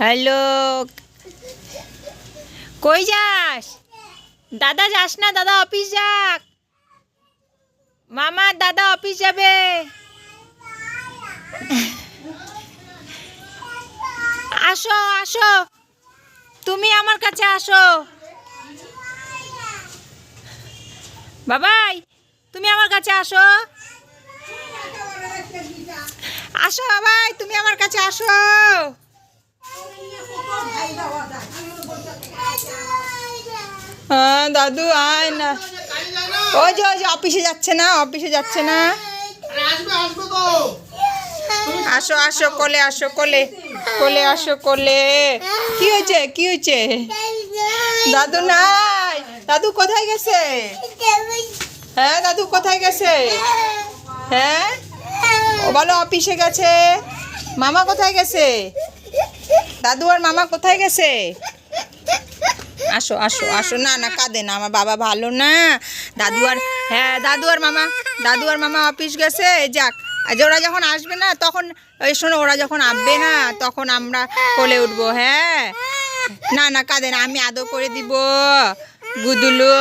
Hello. কই যাস? দাদা যাস না, দাদা অফিস যাক। মামা, দাদা অফিস যাবে। আসো আসো। তুমি আমার কাছে আসো। বাবাই, তুমি আমার কাছে আসো। আসো বাবাই, তুমি আমার কাছে আসো। হ্যাঁ দাদু, আয় না। ওই যে ওই যে, অফিসে যাচ্ছে না, অফিসে যাচ্ছে না। আসো আসো, কোলে আসো, কোলে কোলে, আসো, কোলে। কি হয়েছে কি হয়েছে? দাদু নাই। দাদু কোথায় গেছে? হ্যাঁ দাদু কোথায় গেছে? হ্যাঁ? ও বলো, অফিসে গেছে। মামা কোথায় গেছে? দাদু আর মামা কোথায় গেছে? আসো আসো আসো। না না, কাঁদে না, আমার বাবা ভালো না। দাদু আর হ্যাঁ দাদু আর মামা, দাদু আর মামা অফিস গেছে যাক। আজ ওরা যখন আসবে না, তখন ওই শোনো, ওরা যখন আসবে না, তখন আমরা কোলে উঠবো হ্যাঁ? না না, কাঁদে না, আমি আদর করে দিব, গুদুলু।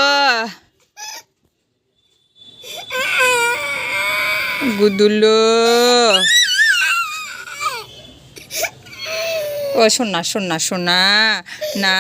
গুদুলু। ও শোন না শোন না শোন না না।